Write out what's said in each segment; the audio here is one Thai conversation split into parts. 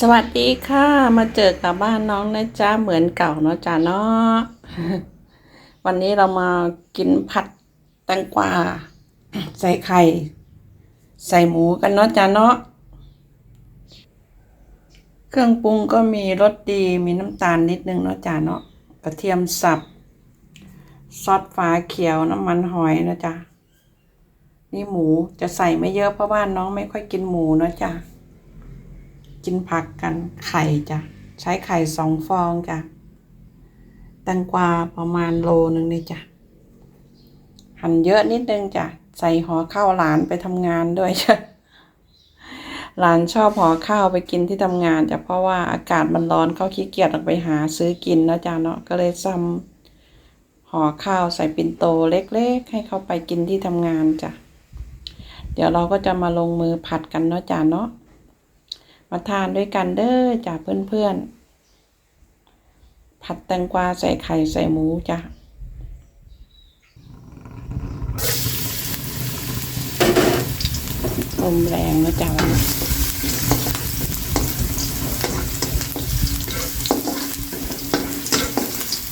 สวัสดีค่ะ มาเจอกับบ้านน้องนะจ๊ะเหมือนเก่าเนาะจ๊ะเนาะวันนี้เรามากินผัดแตงกวาใส่ไข่ ใส่หมูกันเนาะจ๊ะเนาะเครื่องปรุงก็มีรสดีมีน้ำตาลนิดนึงเนาะจ๊ะเนาะกระเทียมสับ ซอสฟ้าเขียวน้ำมันหอยนะจ๊ะนี่หมูจะใส่ไม่เยอะเพราะว่าน้องไม่ค่อยกินหมูเนาะจ๊ะ กินผักกันไข่จ้ะ ใช้ไข่สองฟองจ้ะแตงกวาประมาณโลนึงนี่จ้ะ หั่นเยอะนิดนึงจ้ะ ใส่ห่อข้าวหลานไปทำงานด้วยจ้ะ หลานชอบห่อข้าวไปกินที่ทำงานจ้ะ เพราะว่าอากาศมันร้อนเขาขี้เกียจออกไปหาซื้อกินนะจ้ะเนาะ ก็เลยซ้ำห่อข้าวใส่ปิ่นโตเล็กๆ ให้เขาไปกินที่ทำงานจ้ะ เดี๋ยวเราก็จะมาลงมือผัดกันเนาะจ้ะเนาะ มาทานด้วยกันเด้อจ้ะเพื่อนๆ ผัดแตงกวาใส่ไข่ใส่หมูจ้ะลมแรงนะจ๊ะวันนี้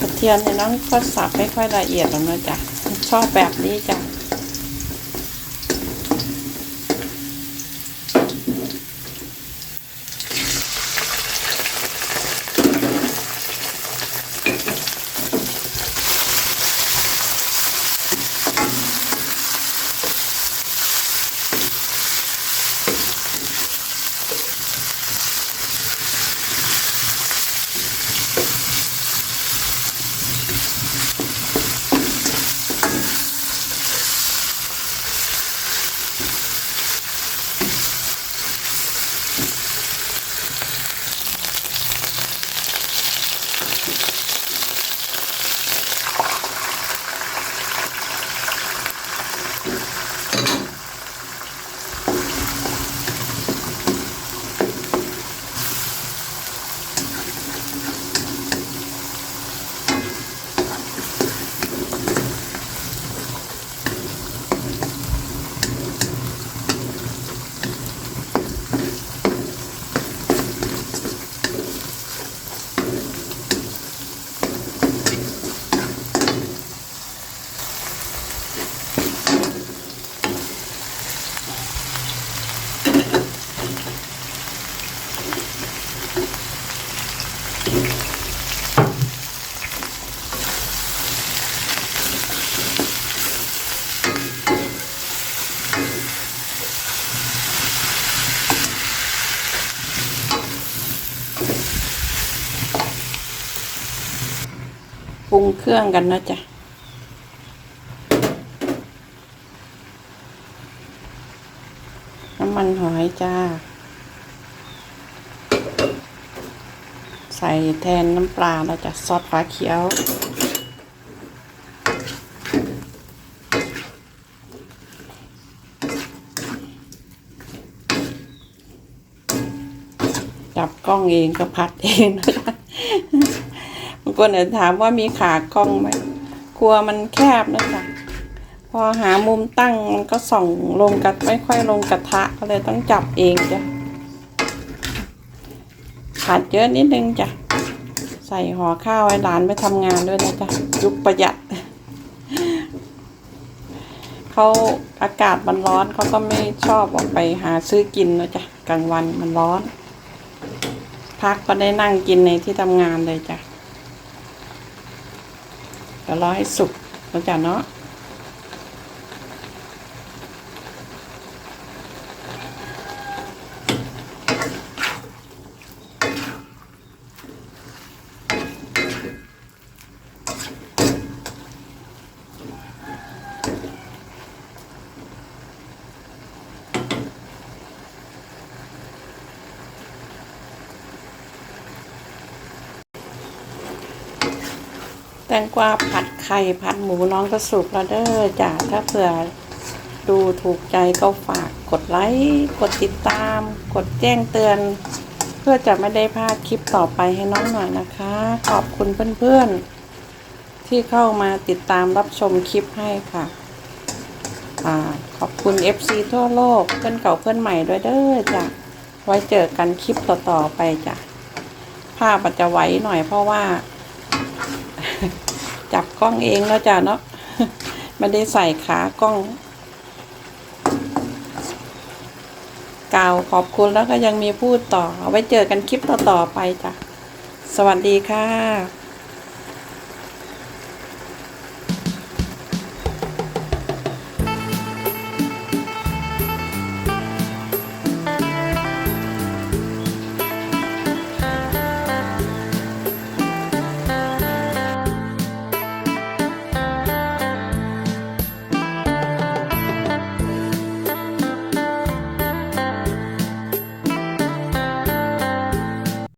กระเทียมเนี่ยน้องก็สับไม่ค่อยละเอียดหรอกนะจ๊ะชอบแบบนี้จ้ะ ปรุงเครื่องกันนะจ๊ะน้ำมันหอยจ้า ใส่แทนน้ำปลาแล้วจ้ะซอสฟ้าเขียว จับกล้องเองก็ผัดเองนะคะบาง คนอาจจะถามว่ามีขากล้องไหมครัวมันแคบนะจ๊ะพอหามุมตั้งมันก็ส่องลงกัดไม่ค่อยลงกระทะก็เลยต้องจับเองจ้ะผัดเยอะนิดนึงจ้ะใส่ห่อข้าวให้หลานไปทำงานด้วยนะจ๊ะยุคประหยัดเขาอากาศมันร้อนเขาก็ไม่ชอบออกไปหาซื้อกินนะจ๊ะกลางวันมันร้อน พักก็ได้นั่งกินในที่ทำงานเลยจ้ะ แล้วรอให้สุกแล้วจ้ะเนาะ ตงกวาผัดไข่ผัดหมูน้องก็สุกแล้วเด้อจ้ะถ้าเผื่อดูถูกใจก็ฝากกดไลค์กดติดตาม กดแจ้งเตือน เพื่อจะไม่ได้พลาดคลิปต่อไปให้น้องหน่อยนะคะ ขอบคุณเพื่อนๆ ที่เข้ามาติดตามรับชมคลิปให้ค่ะอขอบคุณ FC ทั่วโลกเพื่อนเก่าเพื่อนใหม่ด้วยเด้อจ้ะไว้เจอกันคลิปต่อๆไปจ้ะภาพอาจจะไหวหน่อยเพราะว่า จับกล้องเองแล้วจ้ะเนาะไม่ได้ใส่ขากล้อง กล่าวขอบคุณแล้วก็ยังมีพูดต่อ เอาไว้เจอกันคลิปต่อๆไปจ้ะ สวัสดีค่ะ